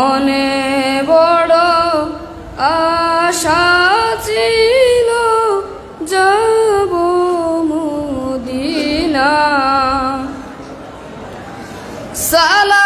মনে বড় আশা ছিল যাব মুদিনা। সালাম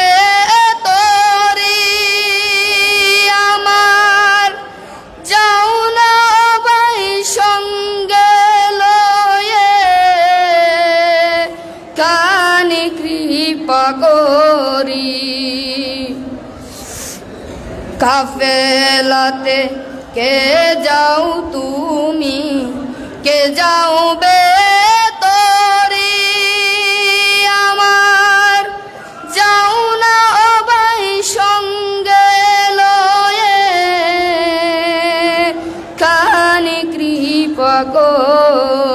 করি। কাফেলাতে কে যাও তুমি? কে যাও বে তোরি আমার যাও না ভাই সঙ্গে লয়ে। কানি কৃপা করি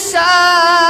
side.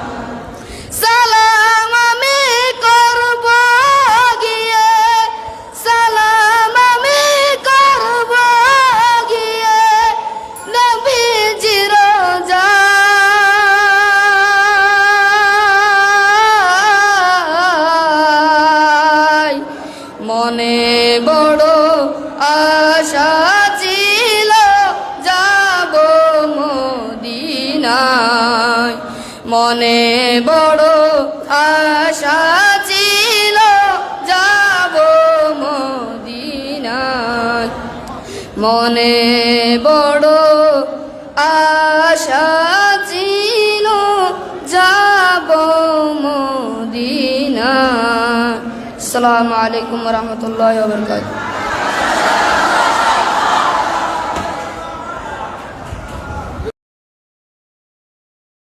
মনে বড় আশা ছিল, যাব মদিনায়। মনে বড় আশা ছিল, যাব মদিনা আসসালামু আলাইকুম রহমতুল্লাহ বরকাত